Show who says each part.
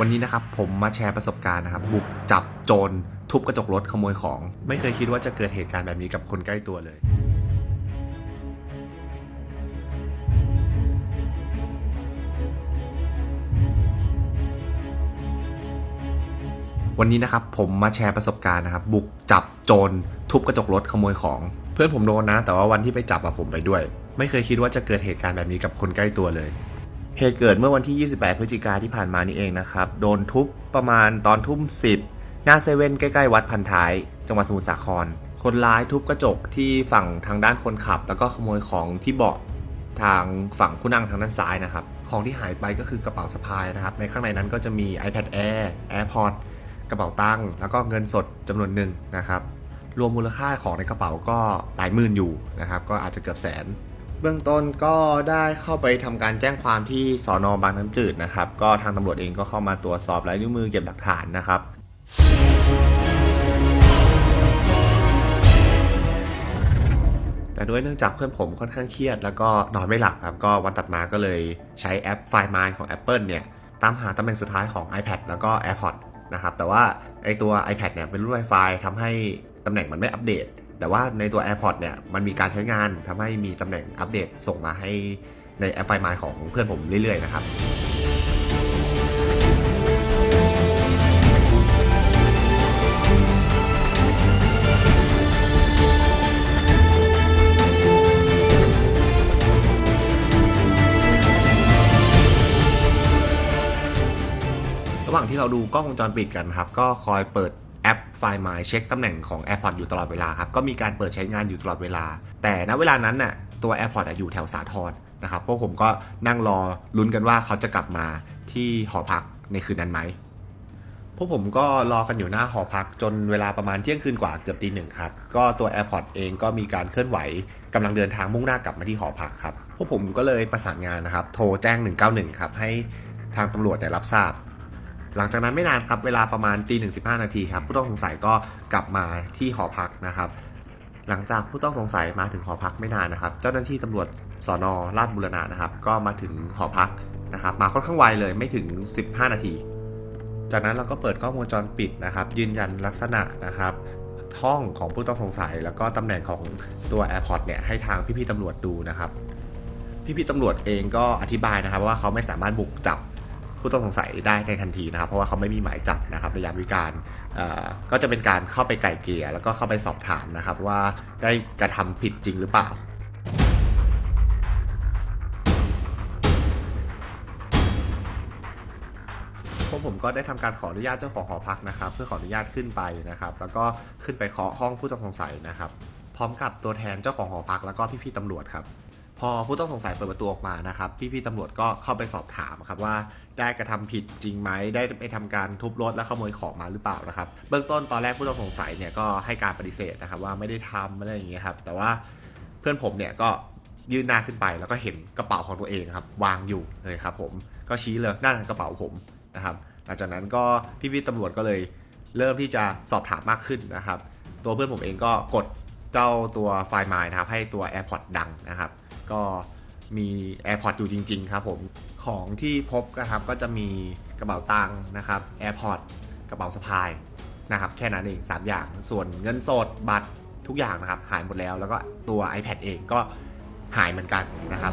Speaker 1: วันนี้นะครับผมมาแชร์ประสบการณ์นะครับ บุกจับโจรทุบกระจกรถขโมยของ ไม่เคยคิดว่าจะเกิดเหตุการณ์แบบนี้กับคนใกล้ตัวเลย วันนี้นะครับผมมาแชร์ประสบการณ์นะครับ บุกจับโจรทุบกระจกรถขโมยของ เพื่อนผมโดนนะ แต่ว่าวันที่ไปจับอะผมไปด้วย ไม่เคยคิดว่าจะเกิดเหตุการณ์แบบนี้กับคนใกล้ตัวเลย เหตุเกิดเมื่อวันที่ 28 พฤศจิกาที่ผ่านมานี่เองนะครับ โดนทุบประมาณตอนทุ่ม 10 หน้าเซเว่นใกล้ๆ วัดพันท้าย จังหวัดสมุทรสาคร คนร้ายทุบกระจกที่ฝั่งทางด้านคนขับ แล้วก็ขโมยของที่เบาะทางฝั่งผู้นั่งทางด้านซ้ายนะครับ ของที่หายไปก็คือกระเป๋าสะพายนะครับ ในข้างในนั้นก็จะมี iPad Air AirPods กระเป๋าตังค์แล้วก็เงินสดจำนวนหนึ่งนะครับ รวมมูลค่าของในกระเป๋าก็หลายหมื่นอยู่นะครับ ก็อาจจะเกือบแสน บื้องต้นก็ได้เข้าไปทำการแจ้งความที่สอนอบางน้ำจืดนะครับ ก็ทางตำรวจเองก็เข้ามาตรวจสอบลายนิ้วมือเก็บหลักฐานนะครับแต่ด้วยเนื่องจากเพื่อนผมค่อนข้างเครียด แล้วก็นอนไม่หลับครับ ก็วันตัดมาก็เลยใช้แอป Find My ของ Apple เนี่ย ตามหาตำแหน่งสุดท้ายของ iPad แล้วก็ AirPods นะครับ แต่ว่าไอตัว iPad เนี่ยเป็นรุ่น Wi-Fi ทำให้ตำแหน่งมันไม่อัปเดต แต่ว่าในตัว AirPods เนี่ยมันมีการใช้งานทำให้มีตำแหน่งอัปเดตส่งมาให้ในแอป Find My ของเพื่อนผมเรื่อยๆนะครับระหว่างที่เราดูกล้องวงจรปิดกันครับ ก็คอยเปิด แอป Find My เช็คตำแหน่งของ AirPods อยู่ตลอดเวลาครับ ก็มีการเปิดใช้งานอยู่ตลอดเวลา แต่ณเวลานั้นน่ะตัว AirPods อะอยู่แถวสาทรนะครับพวกผมก็นั่งรอลุ้นกันว่าเขาจะกลับมาที่หอพักในคืนนั้นไหมพวกผมก็รอกันอยู่หน้าหอพักจนเวลาประมาณเที่ยงคืนกว่าเกือบตีหนึ่งครับ ก็ตัว AirPods เองก็มีการเคลื่อนไหวกำลังเดินทางมุ่งหน้ากลับมาที่หอพักครับ พวกผมก็เลยประสานงานนะครับ โทรแจ้ง 191 ครับ ให้ทางตำรวจได้รับทราบ หลังจากนั้นไม่นานครับเวลาประมาณตีหนึ่งสิบห้านาทีครับผู้ต้องสงสัยก็กลับมาที่หอพักนะครับ หลังจากผู้ต้องสงสัยมาถึงหอพักไม่นานนะครับ เจ้าหน้าที่ตำรวจสอนอราชบุรณะนะครับ ก็มาถึงหอพักนะครับ มาค่อนข้างไวเลยไม่ถึง 15 นาที จากนั้นเราก็เปิดกล้องวงจรปิดนะครับ ยืนยันลักษณะนะครับห้องของผู้ต้องสงสัย แล้วก็ตำแหน่งของตัว AirPods เนี่ยให้ทางพี่ๆตำรวจดูนะครับ พี่ๆตำรวจเองก็อธิบายนะครับ ว่าเขาไม่สามารถบุกจับ ผู้ต้องสงสัยได้ในทันทีนะครับ เพราะว่าเขาไม่มีหมายจับนะครับในยามวิการก็จะเป็นการเข้าไปไก่เกลี่ยแล้วก็เข้าไปสอบถามนะครับว่าได้กระทำผิดจริงหรือเปล่าพวกผมก็ได้ทำการขออนุญาตเจ้าของหอพักนะครับ เพื่อขออนุญาตขึ้นไปนะครับ แล้วก็ขึ้นไปเคาะห้องผู้ต้องสงสัยนะครับ พร้อมกับตัวแทนเจ้าของหอพักแล้วก็พี่ๆตำรวจครับ พอผู้ต้องสงสัยเปิดประตูออกมานะครับ พี่ๆตำรวจก็เข้าไปสอบถามครับว่าได้กระทำผิดจริงไหมได้ไปทำการทุบรถและขโมยของมาหรือเปล่านะครับ เบื้องต้นตอนแรกผู้ต้องสงสัยเนี่ยก็ให้การปฏิเสธนะครับว่าไม่ได้ทำอะไรอย่างเงี้ยครับ แต่ว่าเพื่อนผมเนี่ยก็ยื่นหน้าขึ้นไปแล้วก็เห็นกระเป๋าของตัวเองครับวางอยู่เลยครับ ผมก็ชี้เลยนั่นกระเป๋าผมนะครับหลังจากนั้นก็พี่ๆตำรวจก็เลยเริ่มที่จะสอบถามมากขึ้นนะครับ ตัวเพื่อนผมเองก็กดเจ้าตัวไฟล์ไมล์นะครับให้ตัว AirPods ดังนะครับ ก็มี AirPods อยู่จริง ๆ ครับผม ของที่พบนะครับก็จะมีกระเป๋าตังค์นะครับ AirPods กระเป๋าสะพายนะครับแค่นั้นเอง3 อย่าง ส่วนเงินสดบัตรทุกอย่างนะครับ หายหมดแล้วแล้วก็ตัว iPad เองก็หายเหมือนกันนะครับ